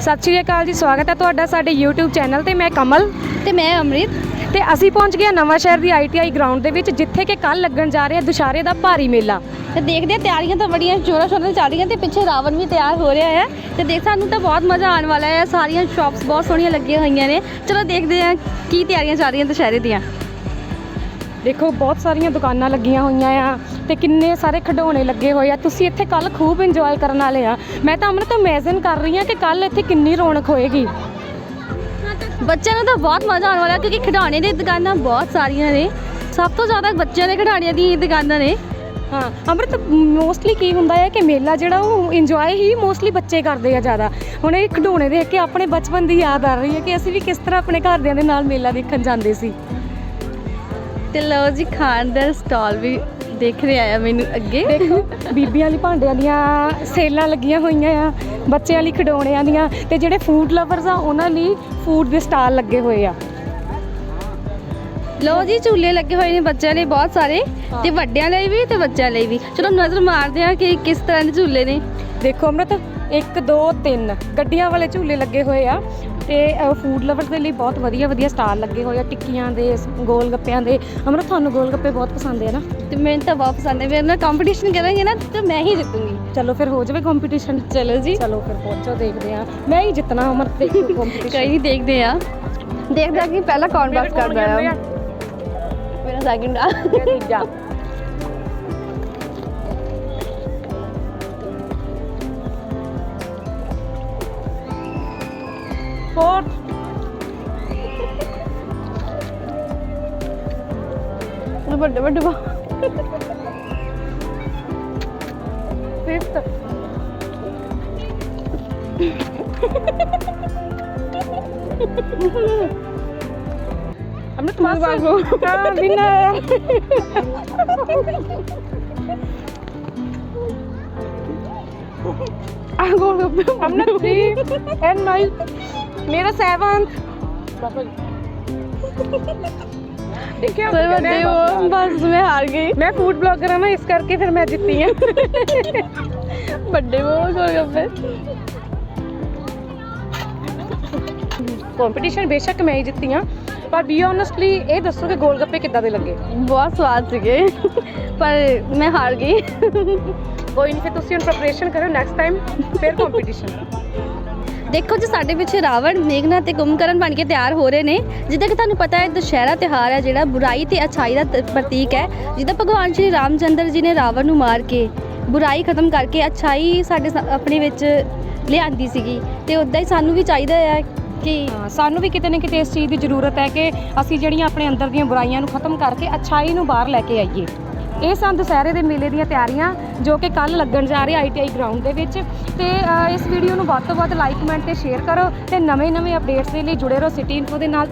ਸਤਿ ਸ਼੍ਰੀ ਅਕਾਲ ਜੀ ਸਵਾਗਤ ਹੈ ਤੁਹਾਡਾ ਸਾਡੇ YouTube ਚੈਨਲ ਤੇ ਮੈਂ ਕਮਲ। ਤੇ ਮੈਂ ਅੰਮ੍ਰਿਤ। ਤੇ ਅਸੀਂ ਪਹੁੰਚ ਗਏ ਹਾਂ ਨਵਾਂ ਸ਼ਹਿਰ ਦੀ ITI ਗਰਾਊਂਡ ਦੇ ਵਿੱਚ ਜਿੱਥੇ ਕਿ ਕੱਲ ਲੱਗਣ ਜਾ ਰਿਹਾ ਦੁਸ਼ਾਰੇ ਦਾ ਭਾਰੀ ਮੇਲਾ। ਤੇ ਦੇਖਦੇ ਹਾਂ ਤਿਆਰੀਆਂ ਤਾਂ ਬੜੀਆਂ ਜ਼ੋਰਾਂ ਸ਼ੋਰਾਂ ਨਾਲ ਚੱਲ ਰਹੀਆਂ ਤੇ ਪਿੱਛੇ ਰਾਵਣ ਵੀ ਤਿਆਰ ਹੋ ਰਿਹਾ ਹੈ। ਤੇ ਦੇਖ ਸਾਨੂੰ ਤਾਂ ਬਹੁਤ ਮਜ਼ਾ ਆਉਣ ਵਾਲਾ ਹੈ। ਸਾਰੀਆਂ ਸ਼ਾਪਸ ਬਹੁਤ ਸੋਹਣੀਆਂ ਲੱਗੀਆਂ ਹੋਈਆਂ ਨੇ। ਚਲੋ ਦੇਖਦੇ ਹਾਂ ਕੀ ਤਿਆਰੀਆਂ ਚੱਲ ਰਹੀਆਂ ਦੁਸ਼ਹਿਰੇ ਦੀਆਂ। ਦੇਖੋ ਬਹੁਤ ਸਾਰੀਆਂ ਦੁਕਾਨਾਂ ਲੱਗੀਆਂ ਹੋਈਆਂ ਆ। ਤੇ ਕਿੰਨੇ ਸਾਰੇ ਖਿਡੌਣੇ ਲੱਗੇ ਹੋਏ ਆ। ਤੁਸੀਂ ਇੱਥੇ ਕੱਲ ਖੂਬ ਇੰਜੋਏ ਕਰਨ ਵਾਲੇ ਆ। ਮੈਂ ਤਾਂ ਅਮਰਤ ਇਮੇਜਿਨ ਕਰ ਰਹੀ ਹਾਂ ਕਿ ਕੱਲ ਇੱਥੇ ਕਿੰਨੀ ਰੌਣਕ ਹੋਏਗੀ। ਬੱਚਿਆਂ ਨੂੰ ਤਾਂ ਬਹੁਤ ਮਜ਼ਾ ਆਉਣ ਵਾਲਾ ਕਿਉਂਕਿ ਖਿਡੌਣੇ ਦੀਆਂ ਦੁਕਾਨਾਂ ਬਹੁਤ ਸਾਰੀਆਂ ਨੇ। ਸਭ ਤੋਂ ਜ਼ਿਆਦਾ ਬੱਚਿਆਂ ਦੇ ਖਿਡੌਣਿਆਂ ਦੀ ਦੁਕਾਨਾਂ ਨੇ। ਹਾਂ, ਅੰਮ੍ਰਿਤ ਮੋਸਟਲੀ ਕੀ ਹੁੰਦਾ ਹੈ ਕਿ ਮੇਲਾ ਜਿਹੜਾ ਉਹ ਇੰਜੋਏ ਹੀ ਮੋਸਟਲੀ ਬੱਚੇ ਕਰਦੇ ਆ ਜ਼ਿਆਦਾ। ਹੁਣ ਇਹ ਖਿਡੌਣੇ ਦੇਖ ਕੇ ਆਪਣੇ ਬਚਪਨ ਦੀ ਯਾਦ ਆ ਰਹੀ ਹੈ ਕਿ ਅਸੀਂ ਵੀ ਕਿਸ ਤਰ੍ਹਾਂ ਆਪਣੇ ਘਰਦਿਆਂ ਦੇ ਨਾਲ ਮੇਲਾ ਦੇਖਣ ਜਾਂਦੇ ਸੀ। ਤੇ ਲਓ ਜੀ, ਖਾਣ ਦਾ ਸਟਾਲ ਵੀ ਦੇਖ ਰਿਹਾ ਆ ਮੈਨੂੰ ਅੱਗੇ। ਦੇਖੋ, ਬੀਬੀਆਂ ਲਈ ਭਾਂਡਿਆਂ ਦੀਆਂ ਸੇਲਾਂ ਲੱਗੀਆਂ ਹੋਈਆਂ ਆ, ਬੱਚਿਆਂ ਲਈ ਖਿਡੌਣਿਆਂ ਦੀਆਂ ਤੇ ਜਿਹੜੇ ਫੂਡ ਲਵਰਸ ਆ, ਉਹਨਾਂ ਲਈ ਫੂਡ ਦੇ ਸਟਾਲ ਲੱਗੇ ਹੋਏ ਆ। ਲੋ ਜੀ, ਝੂਲੇ ਲੱਗੇ ਹੋਏ ਨੇ ਬੱਚਿਆਂ ਲਈ ਬਹੁਤ ਸਾਰੇ, ਤੇ ਵੱਡਿਆਂ ਲਈ ਵੀ ਤੇ ਬੱਚਿਆਂ ਲਈ ਵੀ। ਚਲੋ ਨਜ਼ਰ ਮਾਰਦੇ ਹਾਂ ਕਿ ਕਿਸ ਤਰ੍ਹਾਂ ਦੇ ਝੂਲੇ ਨੇ। ਦੇਖੋ, ਅਮਰਤ 1 2 3 ਗੱਡੀਆਂ ਵਾਲੇ ਝੂਲੇ ਲੱਗੇ ਹੋਏ ਆ ਤੇ ਫੂਡ ਲਵਰਸ ਦੇ ਲਈ ਬਹੁਤ ਵਧੀਆ ਵਧੀਆ ਸਟਾਲ ਲੱਗੇ ਹੋਏ ਆ ਟਿੱਕੀਆਂ ਦੇ ਗੋਲ ਗੱਪਿਆਂ ਦੇ। ਅਮਰਤ ਤੁਹਾਨੂੰ ਗੋਲ ਗੱਪੇ ਬਹੁਤ ਪਸੰਦ ਹੈ ਨਾ? ਤੇ ਮੈਨੂੰ ਤਾਂ ਬਹੁਤ ਪਸੰਦ ਹੈ ਮੇਰੇ ਨਾਲ ਕੰਪੀਟੀਸ਼ਨ ਕਰਾਂਗੇ ਨਾ ਤੇ ਮੈਂ ਹੀ ਜਿੱਤੂੰਗੀ। ਚਲੋ ਫਿਰ ਹੋ ਜਾਵੇ ਕੰਪੀਟੀਸ਼ਨ ਚਲੋ ਜੀ। ਚਲੋ ਫਿਰ ਪਹੁੰਚੋ ਦੇਖਦੇ ਆ। ਮੈਂ ਹੀ ਜਿੱਤਣਾ ਅਮਰਤ ਦੇਖੋ ਕੰਪੀਟੀਸ਼ਨ ਕੋਈ ਨਹੀਂ ਦੇਖਦੇ ਆ। ਦੇਖਦੇ ਆ ਕਿ ਪਹਿਲਾ ਕੌਣ ਪਾਸ ਕਰਦਾ ਆ। ਮੇਰਾ ਸੈਕਿੰਡ ਆ। ਤੀਜਾ। ਫੋਰਥ ਵੱਡੇ ਵੱਡੇ ਵਾ ਫਿਫਥ ਅਮਰਤ ਮੇਰੇ ਬਾਗੋ। ਹਾਂ ਵਿਨਰ ਆ ਗੋਲ ਗੱਪੇ ਅਮਰਤ 3 ਐਂਡ ਮਾਈ ਮੇਰਾ 7th ਦੇਖਿਆ ਤੇ ਵੱਡੇ ਉਹ ਬਸ ਮੈਂ ਹਾਰ ਗਈ ਮੈਂ ਫੂਡ ਬਲੌਗਰ ਹਾਂ ਨਾ ਇਸ ਕਰਕੇ ਫਿਰ ਮੈਂ ਜਿੱਤੀ ਹਾਂ ਵੱਡੇ ਉਹ ਗੋਲ ਗੱਪੇ ਕੰਪੀਟੀਸ਼ਨ ਬੇਸ਼ੱਕ ਮੈਂ ਹੀ ਜਿੱਤੀ ਹਾਂ ਪਰ ਬੀ ਓਨੈਸਟਲੀ ਇਹ ਦੱਸੋ ਕਿ ਗੋਲ ਗੱਪੇ ਕਿੱਦਾਂ ਦੇ ਲੱਗੇ ਬਹੁਤ ਸਵਾਦ ਸੀਗੇ ਪਰ ਮੈਂ ਹਾਰ ਗਈ ਕੋਈ ਨਹੀਂ ਫਿਰ ਤੁਸੀਂ ਹੁਣ ਪ੍ਰੈਪਰੇਸ਼ਨ ਕਰੋ ਨੈਕਸਟ ਟਾਈਮ ਫਿਰ ਕੰਪੀਟੀਸ਼ਨ ਦੇਖੋ ਜੀ, ਸਾਡੇ ਪਿੱਛੇ ਰਾਵਣ, ਮੇਘਨਾ ਤੇ ਕੁੰਭਕਰਨ ਬਣ ਕੇ ਤਿਆਰ ਹੋ ਰਹੇ ਨੇ। ਜਿੱਦਾਂ ਕਿ ਤੁਹਾਨੂੰ ਪਤਾ ਹੈ, ਦੁਸ਼ਹਿਰਾ ਤਿਉਹਾਰ ਹੈ ਜਿਹੜਾ ਬੁਰਾਈ ਤੇ ਅਛਾਈ ਦਾ ਤ- ਪ੍ਰਤੀਕ ਹੈ। ਜਿੱਦਾਂ ਭਗਵਾਨ ਸ਼੍ਰੀ ਰਾਮਚੰਦਰ ਜੀ ਨੇ ਰਾਵਣ ਨੂੰ ਮਾਰ ਕੇ ਬੁਰਾਈ ਖਤਮ ਕਰਕੇ ਅਛਾਈ ਸਾਡੇ ਸ- ਆਪਣੇ ਵਿੱਚ ਲਿਆਂਦੀ ਸੀਗੀ। ਤੇ ਉਦਾਂ ਹੀ ਸਾਨੂੰ ਵੀ ਚਾਹੀਦਾ ਹੈ ਕਿ ਹਾਂ, ਸਾਨੂੰ ਵੀ ਕਿਤੇ ਨਾ ਕਿਤੇ ਇਸ ਚੀਜ਼ ਦੀ ਜ਼ਰੂਰਤ ਹੈ ਕਿ ਅਸੀਂ ਜਿਹੜੀਆਂ ਆਪਣੇ ਅੰਦਰ ਦੀਆਂ ਬੁਰਾਈਆਂ ਨੂੰ ਖਤਮ ਕਰਕੇ ਅੱਛਾਈ ਨੂੰ ਬਾਹਰ ਲੈ ਕੇ ਆਈਏ। ਇਹ ਸਨ ਦੁਸਹਿਰੇ ਦੇ ਮੇਲੇ ਦੀਆਂ ਤਿਆਰੀਆਂ ਜੋ ਕਿ ਕੱਲ ਲੱਗਣ ਜਾ ਰਹੇ ਆਈਟੀਆਈ ਗਰਾਊਂਡ ਦੇ ਵਿੱਚ। ਤੇ ਅ, ਇਸ ਵੀਡੀਓ ਨੂੰ ਵੱਧ ਤੋਂ ਵੱਧ ਲਾਈਕ ਕਮੈਂਟ ਤੇ ਸ਼ੇਅਰ ਕਰੋ ਤੇ ਨਵੇਂ-ਨਵੇਂ ਅਪਡੇਟਸ ਦੇ ਲਈ ਜੁੜੇ ਰਹੋ ਸਿਟੀ ਇਨਫੋ ਦੇ ਨਾਲ।